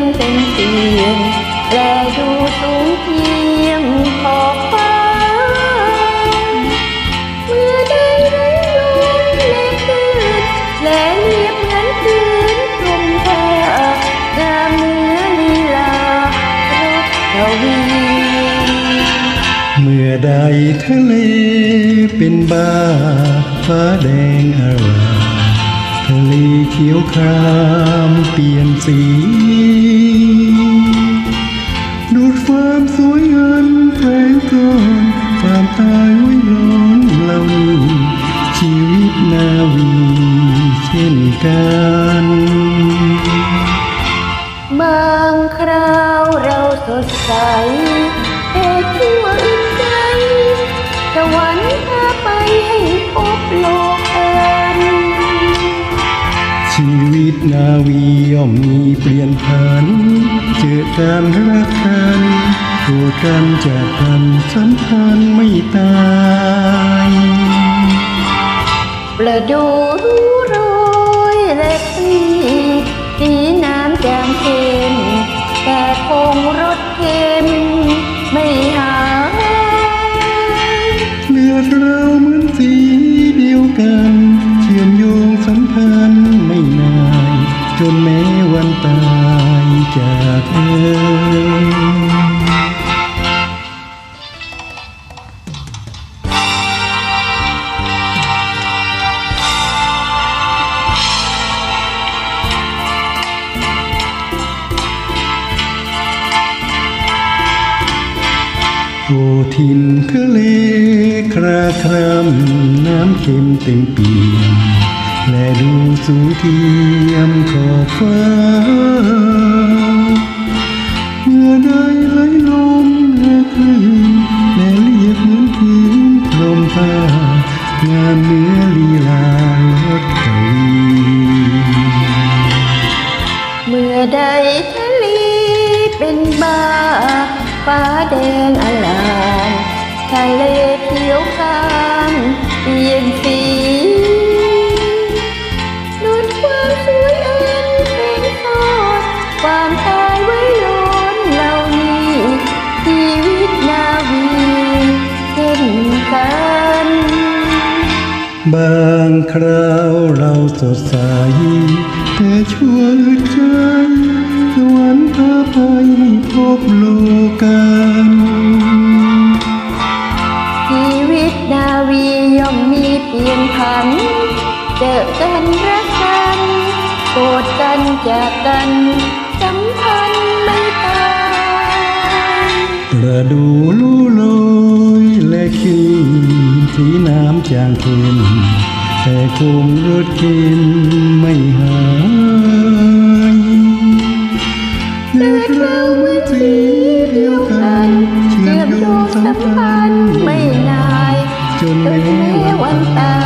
มเต็มเตียงแลดูสูงเพียงขอบฟ้า เมื่อได้ไร้ลมและคลื่นและเรียบเหมือนคืนกลมท่างามเนื้อลีลารสทวีเมื่อใดทะเลเป็นบ้าฟ้าแดงอารามทะเลเขียวครามเปลี่ยนสี พงก่อนความตายไว้ร้อนเหล่านี้ชีวิตนาวีเช่นกัน บางคราวเราสดใสเหตุชั่วอึดใจสวรรค์พาไปให้พบโลกเอินชีวิตนาวีย่อมมีเปลี่ยนผัน เจอการรักกัน ตัวกันจากกันสัมพันธ์ไม่ตายประดูรู้โรยและปลีสีน้ำจางเค็มแต่คงรสเค็มไม่หายเลือดเราเหมือนสีเดียวกัน เชื่อมโยงสัมพันธ์ไม่นายจนแม้วันตายจากเธอ โอทินทะเลคราครำน้ำเค็มเต็มเปี่ยมและดูสูงเทียมขอบฟ้าเมื่อได้ไหลลมและคลื่นและเรียบเหมือนพื้นพรมผ้างามเนื้อลีลาลดกวีเมื่อใดทะเลเป็นบ้าฟ้าแดงอลา ทะเลเขียวครามเปลี่ยนสีนวลความสวยอันเป็นทอดความตายไว้ล้นเหล่านี้ชีวิตนาวีเช่นกันบางคราวเราสดใสแต่ชั่วอึดใจสวรรค์พาไปพบโลกันัน เจอกันรักกันโกรธกันจากกันสัมพันธ์ไม่ตายประดูลู่ลอยและคืนที่น้ำจางเค็มแต่คงรสเค็มไม่หายเลือดเราเมื่อทีเดียวกันเชื่อมโยงสัมพันธ์ไม่นายจนไม้วันตาย